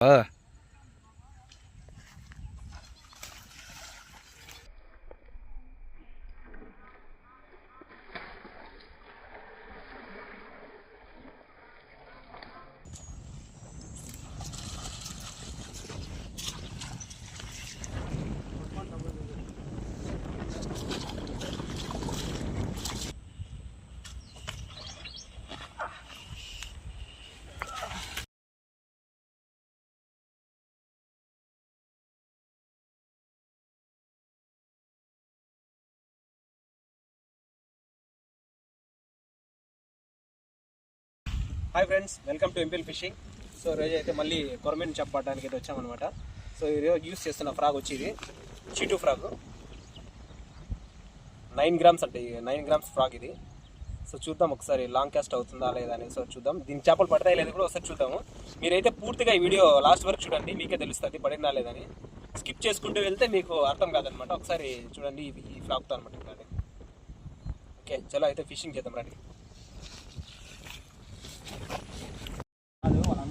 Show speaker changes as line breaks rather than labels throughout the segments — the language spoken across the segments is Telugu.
Uh. Hi friends welcome to MPL fishing so రోజు అయితే మళ్ళీ కొరమీన్ చేప పట్టడానికి అయితే వచ్చామన్నమాట. సో ఈరోజు యూస్ చేస్తున్న ఫ్రాగ్ వచ్చి ఇది. చిటు ఫ్రాగ్ నైన్ గ్రామ్స్ అంటే నైన్ గ్రామ్స్ ఫ్రాగ్ ఇది. సో చూద్దాం ఒకసారి లాంగ్ కాస్ట్ అవుతుందా లేదా అని సో చూద్దాం. దీని చేపలు పడతాయి లేదా కూడా ఒకసారి చూద్దాము. మీరైతే పూర్తిగా ఈ వీడియో లాస్ట్ వరకు చూడండి మీకే తెలుస్తుంది పడిందా లేదని స్కిప్ చేసుకుంటూ వెళ్తే మీకు అర్థం కాదనమాట ఒకసారి చూడండి ఈ ఫ్రాగ్తో అనమాట ఓకే చలో అయితే ఫిషింగ్ చేద్దాం రండి.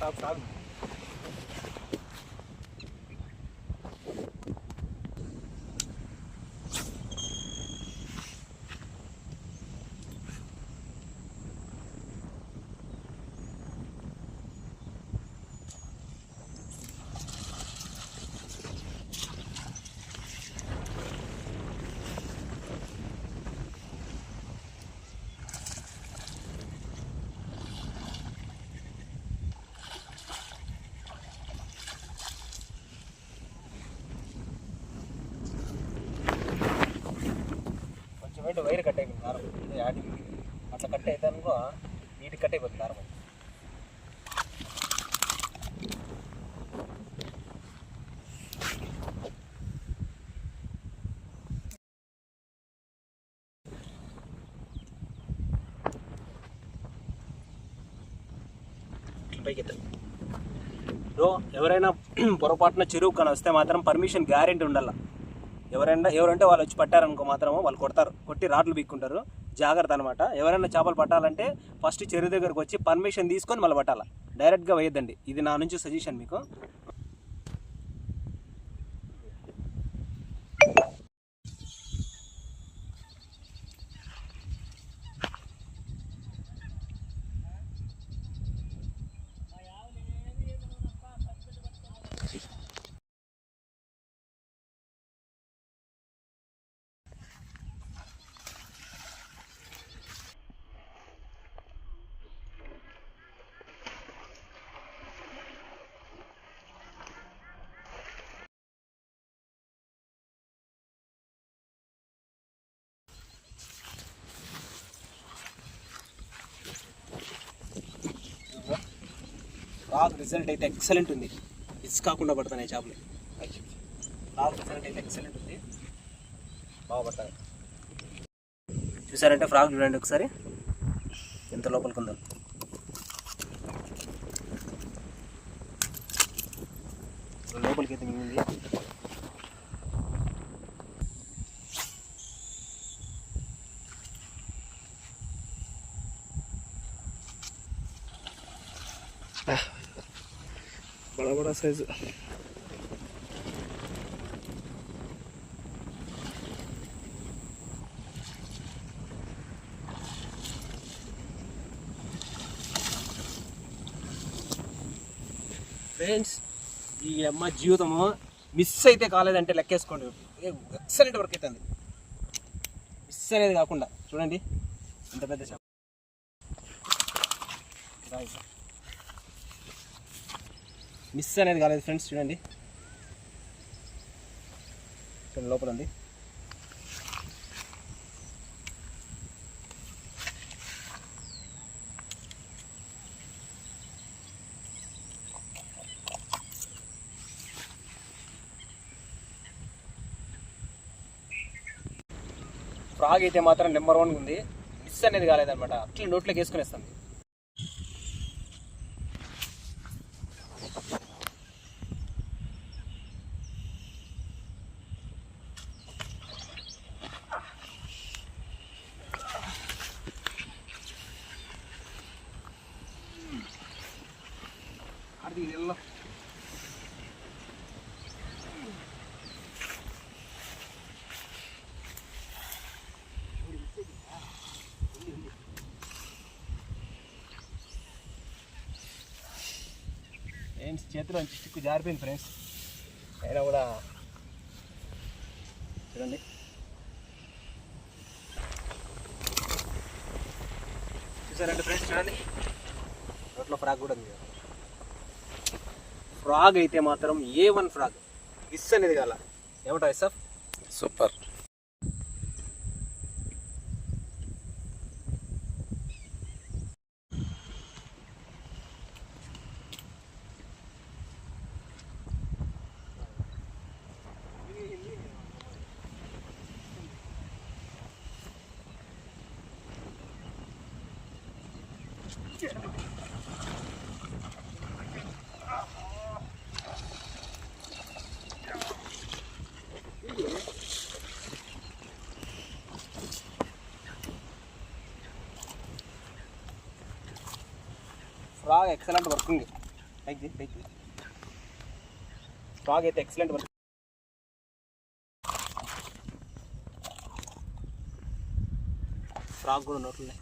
అన్న ఫ్రాగ్ చూడు వైర్ కట్ అయిపోయింది దారం ఇది అట్లా కట్ అయితే అనుకో నీటి కట్ అయిపోతుంది దారం పైకి ఎవరైనా పొరపాటున చెరువు కానీ వస్తే మాత్రం పర్మిషన్ గ్యారెంటీ ఉండాలి. ఎవరైనా ఎవరంటే వాళ్ళు వచ్చి పట్టారనుకో మాత్రం వాళ్ళు కొడతారు. కొట్టి రాట్లు బిక్కుంటారు జాగ్రత్త అనమాట ఎవరైనా చేపలు పట్టాలంటే ఫస్ట్ చెరువు దగ్గరకు వచ్చి పర్మిషన్ తీసుకొని మళ్ళీ పట్టాల. డైరెక్ట్గా వేయద్దండి. ఇది నా నుంచి సజెషన్ మీకు. రాక్ రిజల్ట్ అయితే ఎక్సలెంట్ ఉంది. ఇస్ కాకుండా పడుతున్నాయి చేపలు రాక్ రిజల్ట్ అయితే ఎక్సలెంట్ ఉంది. బాగా పడతాయి చూసారంటే ఫ్రాక్ చూడండి ఒకసారి. ఎంత లోపలికి ఉందో. లోపలికి అయితే మిగిలింది. బడా బడా సైజు. ఫ్రెండ్స్ ఈ అమ్మ జీవితము మిస్ అయితే కాలేదంటే లెక్కేసుకోండి. ఎక్సలెంట్ వర్క్ అవుతుంది మిస్ అనేది కాకుండా చూడండి. ఎంత పెద్ద మిస్ అనేది కాలేదు ఫ్రెండ్స్ చూడండి. లోపల ఉంది ఫ్రాగ్ అయితే మాత్రం నెంబర్ వన్ ఉంది. మిస్ అనేది కాలేదన్నమాట. అట్లా నోట్లోకి వేసుకునేస్తుంది అది నీళ్ళలో ఫ్రెండ్స్ చేతిలో స్టిక్ జారిపోయింది ఫ్రెండ్స్ అయినా కూడా చూడండి. చూసారండి ఫ్రెండ్స్ చూడండి. రోడ్లో ఫ్రాక్ కూడా ఉంది. ఫ్రాగ్ అయితే మాత్రం ఏ వన్ ఫ్రాగ్ మిస్ అనేది కాల. ఏమంటావు sir
super.
Frog excellent working పైకి తీ, పైకి తీ. ఫ్రాగ్ అయితే ఎక్సలెంట్ వర్క్ ఫ్రాగ్ కూడా నోట్లు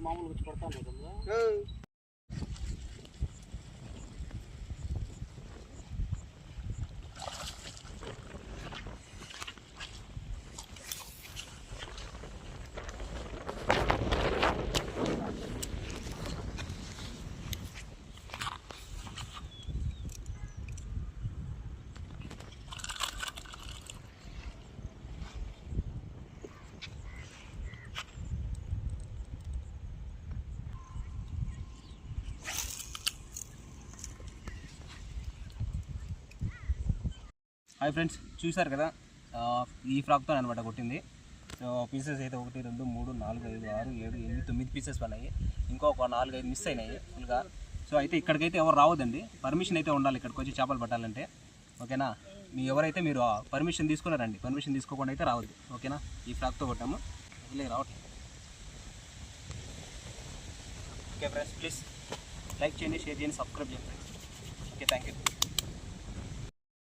మామూలుగా వచ్చి పడతాను కదా. హాయ్ ఫ్రెండ్స్ చూసారు కదా? ఈ ఫ్రాక్తో అనమాట కొట్టింది. సో పీసెస్ అయితే ఒకటి రెండు మూడు నాలుగు ఐదు ఆరు ఏడు ఎనిమిది తొమ్మిది పీసెస్ పడినాయి ఇంకొక నాలుగు ఐదు మిస్ అయినాయి ఫుల్గా సో అయితే ఇక్కడికైతే ఎవరు రావద్దండి. పర్మిషన్ అయితే ఉండాలి ఇక్కడికి వచ్చి చేపలు పట్టాలంటే. ఓకేనా? మీ ఎవరైతే మీరు పర్మిషన్ తీసుకున్నారండి పర్మిషన్ తీసుకోకుండా అయితే రావద్దు. ఓకేనా? ఈ ఫ్రాక్తో కొట్టాము. వదిలే రావట్లేదు ఓకే. ఫ్రెండ్స్ ప్లీజ్ లైక్ చేయండి షేర్ చేయండి సబ్స్క్రైబ్ చేయండి ఫ్రెండ్స్ ఓకే థ్యాంక్ యూ